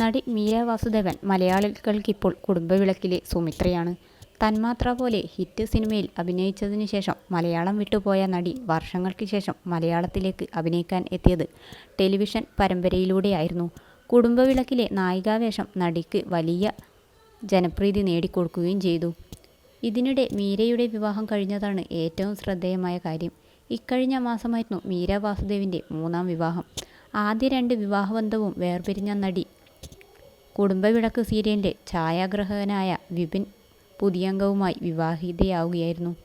നടി മീര വാസുദേവൻ മലയാളികൾക്കിപ്പോൾ കുടുംബവിളക്കിലെ സുമിത്രയാണ്. തന്മാത്ര പോലെ ഹിറ്റ് സിനിമയിൽ അഭിനയിച്ചതിനു ശേഷം മലയാളം വിട്ടുപോയ നടി വർഷങ്ങൾക്ക് ശേഷം മലയാളത്തിലേക്ക് അഭിനയിക്കാൻ എത്തിയത് ടെലിവിഷൻ പരമ്പരയിലൂടെയായിരുന്നു. കുടുംബവിളക്കിലെ നായികാവേഷം നടിക്ക് വലിയ ജനപ്രീതി നേടിക്കൊടുക്കുകയും ചെയ്തു. ഇതിനിടെ മീരയുടെ വിവാഹം കഴിഞ്ഞതാണ് ഏറ്റവും ശ്രദ്ധേയമായ കാര്യം. ഇക്കഴിഞ്ഞ മാസമായിരുന്നു മീര വാസുദേവിന്റെ മൂന്നാം വിവാഹം. ആദ്യ രണ്ട് വിവാഹബന്ധവും വേർപിരിഞ്ഞ നടി കുടുംബവിളക്ക് സീരിയലിന്റെ ഛായാഗ്രഹകനായ വിപിൻ പുതിയംഗവുമായി വിവാഹിതയാവുകയായിരുന്നു.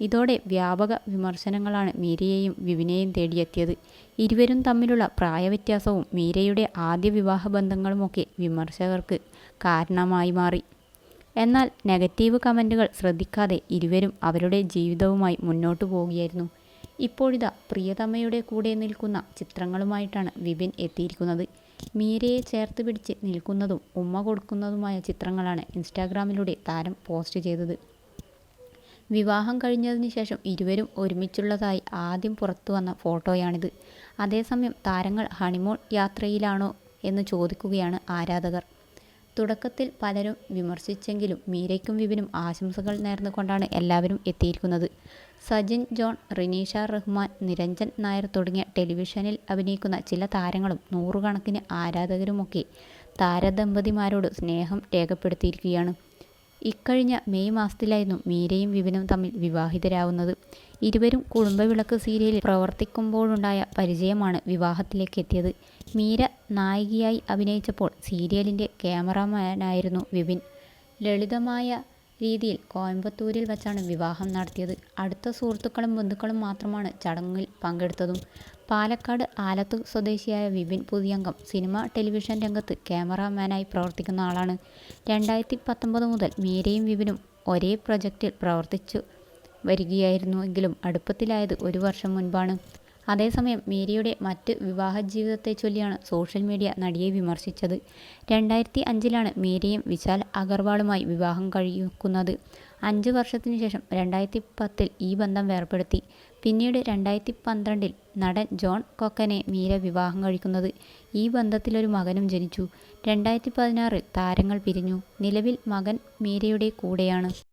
ഇതോടെ വ്യാപക വിമർശനങ്ങളാണ് മീരയെയും വിപിനെയും തേടിയെത്തിയത്. ഇരുവരും തമ്മിലുള്ള പ്രായവ്യത്യാസവും മീരയുടെ ആദ്യ വിവാഹ ബന്ധങ്ങളുമൊക്കെ വിമർശകർക്ക് കാരണമായി മാറി. എന്നാൽ നെഗറ്റീവ് കമന്റുകൾ ശ്രദ്ധിക്കാതെ ഇരുവരും അവരുടെ ജീവിതവുമായി മുന്നോട്ടു പോവുകയായിരുന്നു. ഇപ്പോഴിതാ പ്രിയതമയുടെ കൂടെ നിൽക്കുന്ന ചിത്രങ്ങളുമായിട്ടാണ് വിപിൻ എത്തിയിരിക്കുന്നത്. മീരയെ ചേർത്ത് പിടിച്ച് നിൽക്കുന്നതും ഉമ്മ കൊടുക്കുന്നതുമായ ചിത്രങ്ങളാണ് ഇൻസ്റ്റാഗ്രാമിലൂടെ താരം പോസ്റ്റ് ചെയ്തത്. വിവാഹം കഴിഞ്ഞതിന് ശേഷം ഇരുവരും ഒരുമിച്ചുള്ളതായി ആദ്യം പുറത്തു വന്ന ഫോട്ടോയാണിത്. അതേസമയം താരങ്ങൾ ഹണിമോൾ യാത്രയിലാണോ എന്ന് ചോദിക്കുകയാണ് ആരാധകർ. തുടക്കത്തിൽ പലരും വിമർശിച്ചെങ്കിലും മീരയ്ക്കും വിപിനും ആശംസകൾ നേർന്നുകൊണ്ടാണ് എല്ലാവരും എത്തിയിരിക്കുന്നത്. സജിൻ ജോൺ റിനീഷ റഹ്മാൻ നിരഞ്ജൻ നായർ തുടങ്ങിയ ടെലിവിഷനിൽ അഭിനയിക്കുന്ന ചില താരങ്ങളും നൂറുകണക്കിന് ആരാധകരുമൊക്കെ താരദമ്പതിമാരോട് സ്നേഹം രേഖപ്പെടുത്തിയിരിക്കുകയാണ്. ഇക്കഴിഞ്ഞ മെയ് മാസത്തിലായിരുന്നു മീരയും വിപിനും തമ്മിൽ വിവാഹിതരാവുന്നത്. ഇരുവരും കുടുംബവിളക്ക് സീരിയലിൽ പ്രവർത്തിക്കുമ്പോഴുണ്ടായ പരിചയമാണ് വിവാഹത്തിലേക്ക് എത്തിയത് മീര നായികയായി അഭിനയിച്ചപ്പോൾ സീരിയലിന്റെ ക്യാമറാമാനായിരുന്നു വിപിൻ. ലളിതമായ രീതിയിൽ കോയമ്പത്തൂരിൽ വച്ചാണ് വിവാഹം നടത്തിയത്. അടുത്ത സുഹൃത്തുക്കളും ബന്ധുക്കളും മാത്രമാണ് ചടങ്ങിൽ പങ്കെടുത്തതും. പാലക്കാട് ആലത്ത് സ്വദേശിയായ വിപിൻ പുതിയംഗം സിനിമ ടെലിവിഷൻ രംഗത്ത് ക്യാമറാമാനായി പ്രവർത്തിക്കുന്ന ആളാണ്. രണ്ടായിരത്തി പത്തൊമ്പത് മുതൽ മീരയും വിപിനും ഒരേ പ്രൊജക്റ്റിൽ പ്രവർത്തിച്ചു വരികയായിരുന്നുവെങ്കിലും അടുപ്പത്തിലായത് ഒരു വർഷം മുൻപാണ്. അതേസമയം മീരയുടെ മറ്റ് വിവാഹ ജീവിതത്തെ ചൊല്ലിയാണ് സോഷ്യൽ മീഡിയ നടിയെ വിമർശിച്ചത്. രണ്ടായിരത്തി അഞ്ചിലാണ് മീരയും വിശാൽ അഗർവാളുമായി വിവാഹം കഴിക്കുന്നത്. അഞ്ച് വർഷത്തിനു ശേഷം രണ്ടായിരത്തി പത്തിൽ ഈ ബന്ധം വേർപ്പെടുത്തി പിന്നീട് രണ്ടായിരത്തി പന്ത്രണ്ടിൽ നടൻ ജോൺ കൊക്കനെ മീര വിവാഹം കഴിക്കുന്നത്. ഈ ബന്ധത്തിലൊരു മകനും ജനിച്ചു. രണ്ടായിരത്തി പതിനാറിൽ താരങ്ങൾ പിരിഞ്ഞു. നിലവിൽ മകൻ മീരയുടെ കൂടെയാണ്.